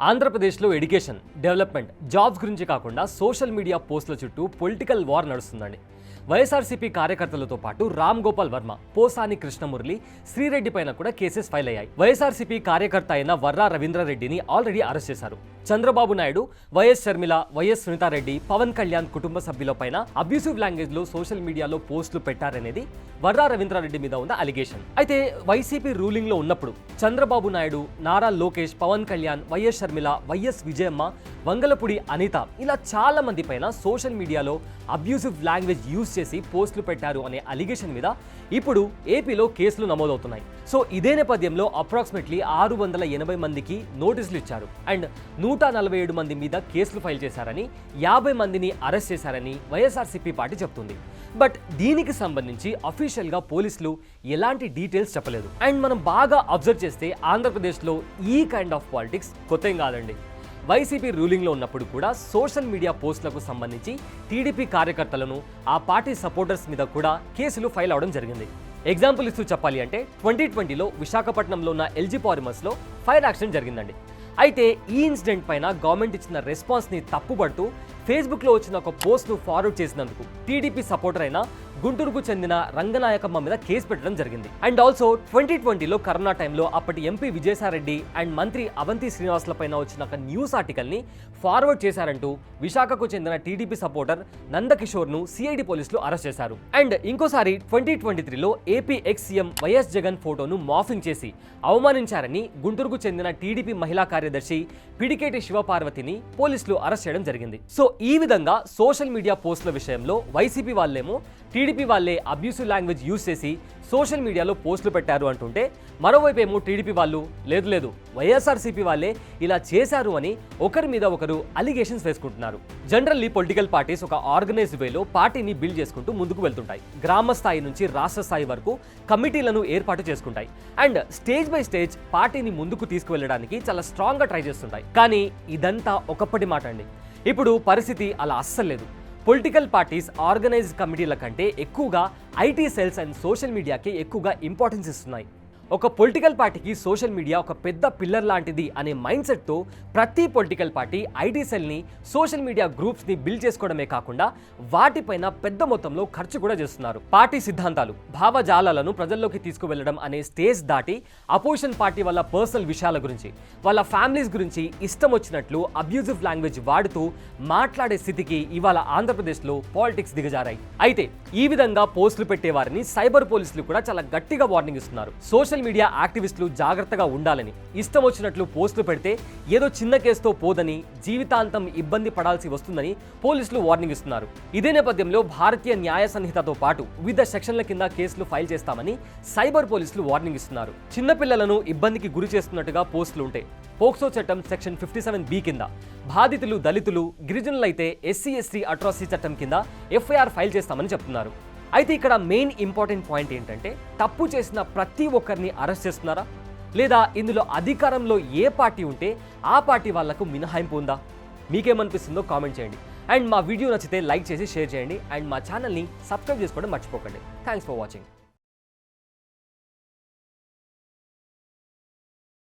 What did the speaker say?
ఆంధ్రప్రదేశ్లో education development jobs గురించి కాకుండా సోషల్ మీడియా పోస్టుల చుట్టూ పొలిటికల్ వార్ నడుస్తుందండి. వైఎస్ఆర్సీపీ కార్యకర్తలతో పాటు రామ్ గోపాల్ వర్మ పోసాని కృష్ణమురళి శ్రీరెడ్డి పైన కూడా కేసెస్ ఫైల్ అయ్యాయి. వైఎస్ఆర్సీపీ కార్యకర్త అయిన వర్రా రవీంద్రారెడ్డిని ఆల్రెడీ అరెస్ట్ చేశారు. చంద్రబాబు నాయుడు వైఎస్ షర్మిల వైఎస్ సునీతారెడ్డి పవన్ కళ్యాణ్ కుటుంబ సభ్యులపైన అబ్యూసివ్ లాంగ్వేజ్లో సోషల్ మీడియాలో పోస్టులు పెట్టారనేది వర్రా రవీంద్రారెడ్డి మీద ఉన్న అలిగేషన్ అయితే వైసీపీ రూలింగ్లో ఉన్నప్పుడు చంద్రబాబు నాయుడు నారా లోకేష్ పవన్ కళ్యాణ్ వైఎస్ షర్మిల వైఎస్ విజయమ్మ వంగలపూడి అనిత ఇలా చాలా మంది పైన సోషల్ మీడియాలో అబ్యూసివ్ లాంగ్వేజ్ యూజ్ చేసి పోస్టులు పెట్టారు అనే అలిగేషన్ మీద ఇప్పుడు ఏపీలో కేసులు నమోదవుతున్నాయి. సో ఇదే నేపథ్యంలో అప్రాక్సిమేట్లీ ఆరు వందల ఎనభై మందికి నోటీసులు ఇచ్చారు. అండ్ నూట నలభై ఏడు మంది మీద కేసులు ఫైల్ చేశారని యాభై మందిని అరెస్ట్ చేశారని వైఎస్ఆర్సీపీ పార్టీ చెప్తుంది. బట్ దీనికి సంబంధించి అఫీషియల్గా పోలీసులు ఎలాంటి డీటెయిల్స్ చెప్పలేదు. అండ్ మనం బాగా అబ్జర్వ్ చేస్తే ఆంధ్రప్రదేశ్లో ఈ కైండ్ ఆఫ్ పాలిటిక్స్ కొత్త ఏం కాదండి. వైసీపీ రూలింగ్లో ఉన్నప్పుడు కూడా సోషల్ మీడియా పోస్టులకు సంబంధించి టీడీపీ కార్యకర్తలను ఆ పార్టీ సపోర్టర్స్ మీద కూడా కేసులు ఫైల్ అవడం జరిగింది. ఎగ్జాంపుల్ ఇస్తూ చెప్పాలి అంటే ట్వంటీ ట్వంటీలో విశాఖపట్నంలో ఉన్న ఎల్జీ పారిమర్స్లో ఫైర్ యాక్సిడెంట్ జరిగిందండి. అయితే ఈ ఇన్సిడెంట్ పైన గవర్నమెంట్ ఇచ్చిన రెస్పాన్స్ని తప్పుపడుతూ ఫేస్బుక్లో వచ్చిన ఒక పోస్ట్ను ఫార్వర్డ్ చేసినందుకు టీడీపీ సపోర్టర్ అయిన గుంటూరుకు చెందిన రంగనాయకమ్మ మీద కేసు పెట్టడం జరిగింది. అండ్ ఆల్సో ట్వంటీ ట్వంటీలో కరోనా టైంలో అప్పటి ఎంపీ విజయసాయిరెడ్డి అండ్ మంత్రి అవంతి శ్రీనివాసులపైన వచ్చిన ఒక న్యూస్ ఆర్టికల్ని ఫార్వర్డ్ చేశారంటూ విశాఖకు చెందిన టీడీపీ సపోర్టర్ నందకిషోర్ను సిఐడి పోలీసులు అరెస్ట్ చేశారు. అండ్ ఇంకోసారి ట్వంటీ ట్వంటీ త్రీలో AP ex CM YS Jagan ఫోటోను మాఫింగ్ చేసి అవమానించారని గుంటూరుకు చెందిన టీడీపీ మహిళా కార్యదర్శి పిడికేటి శివపార్వతిని పోలీసులు అరెస్ట్ చేయడం జరిగింది. సో ఈ విధంగా సోషల్ మీడియా పోస్టుల విషయంలో వైసీపీ వాళ్ళేమో టీడీపీ వాళ్ళే అబ్యూసివ్ లాంగ్వేజ్ యూజ్ చేసి సోషల్ మీడియాలో పోస్టులు పెట్టారు అంటుంటే మరోవైపు ఏమో టీడీపీ వాళ్ళు లేదు లేదు వైఎస్ఆర్సీపీ వాళ్ళే ఇలా చేశారు అని ఒకరి మీద ఒకరు అలిగేషన్స్ వేసుకుంటున్నారు. జనరల్లీ పొలిటికల్ పార్టీస్ ఒక ఆర్గనైజ్డ్ వేలో పార్టీని బిల్డ్ చేసుకుంటూ ముందుకు వెళ్తుంటాయి. గ్రామ స్థాయి నుంచి రాష్ట్ర స్థాయి వరకు కమిటీలను ఏర్పాటు చేసుకుంటాయి. అండ్ స్టేజ్ బై స్టేజ్ పార్టీని ముందుకు తీసుకువెళ్ళడానికి చాలా స్ట్రాంగ్గా ట్రై చేస్తుంటాయి. కానీ ఇదంతా ఒకప్పటి మాట అండి. ఇప్పుడు పరిస్థితి అలా అస్సలు లేదు. పొలిటికల్ పార్టీస్ ఆర్గనైజ్డ్ కమిటీల కంటే ఎక్కువగా ఐటీ సెల్స్ అండ్ సోషల్ మీడియాకి ఎక్కువగా ఇంపార్టెన్స్ ఇస్తున్నాయి. ఒక పొలిటికల్ పార్టీకి సోషల్ మీడియా ఒక పెద్ద పిల్లర్ లాంటిది అనే మైండ్ సెట్తో ప్రతి పొలిటికల్ పార్టీ ఐటీ సెల్ని సోషల్ మీడియా గ్రూప్స్ని బిల్డ్ చేసుకోవడమే కాకుండా వాటిపైన పెద్ద మొత్తంలో ఖర్చు కూడా చేస్తున్నారు. పార్టీ సిద్ధాంతాలు భావజాలాలను ప్రజల్లోకి తీసుకువెళ్ళడం అనే స్టేజ్ దాటి అపోజిషన్ పార్టీ వాళ్ళ పర్సనల్ విషయాల గురించి వాళ్ళ ఫ్యామిలీస్ గురించి ఇష్టం వచ్చినట్లు అబ్యూజివ్ లాంగ్వేజ్ వాడుతూ మాట్లాడే స్థితికి ఇవాళ ఆంధ్రప్రదేశ్లో పాలిటిక్స్ దిగజారాయి. అయితే ఈ విధంగా పోస్టులు పెట్టేవారిని సైబర్ పోలీసులు కూడా చాలా గట్టిగా వార్నింగ్ ఇస్తున్నారు. సోషల్ సోషల్ మీడియా యాక్టివిస్టులు జాగ్రత్తగా ఉండాలని ఇష్టం వచ్చినట్లు పోస్టులు పెడితే ఏదో చిన్న కేసుతో పోదని జీవితాంతం ఇబ్బంది పడాల్సి వస్తుందని పోలీసులు వార్నింగ్ ఇస్తున్నారు. ఇదే నేపథ్యంలో భారతీయ న్యాయ సంహితతో పాటు వివిధ సెక్షన్ల కింద కేసులు ఫైల్ చేస్తామని సైబర్ పోలీసులు వార్నింగ్ ఇస్తున్నారు. చిన్నపిల్లలను ఇబ్బందికి గురి చేస్తున్నట్టుగా పోస్టులు ఉంటాయి పోక్సో చట్టం సెక్షన్ ఫిఫ్టీ సెవెన్ బి కింద బాధితులు దళితులు గిరిజనులైతే ఎస్సీ ఎస్టీ అట్రాసిటీ చట్టం కింద ఎఫ్ఐఆర్ ఫైల్ చేస్తామని చెప్తున్నారు. అయితే ఇక్కడ మెయిన్ ఇంపార్టెంట్ పాయింట్ ఏంటంటే తప్పు చేసిన ప్రతి ఒక్కరిని అరెస్ట్ చేస్తున్నారా? లేదా ఇందులో అధికారంలో ఏ పార్టీ ఉంటే ఆ పార్టీ వాళ్ళకు మినహాయింపు ఉందా? మీకేమనిపిస్తుందో కామెంట్ చేయండి. అండ్ మా వీడియో నచ్చితే లైక్ చేసి షేర్ చేయండి. అండ్ మా ఛానల్ని సబ్స్క్రైబ్ చేసుకోవడం మర్చిపోకండి. Thanks for watching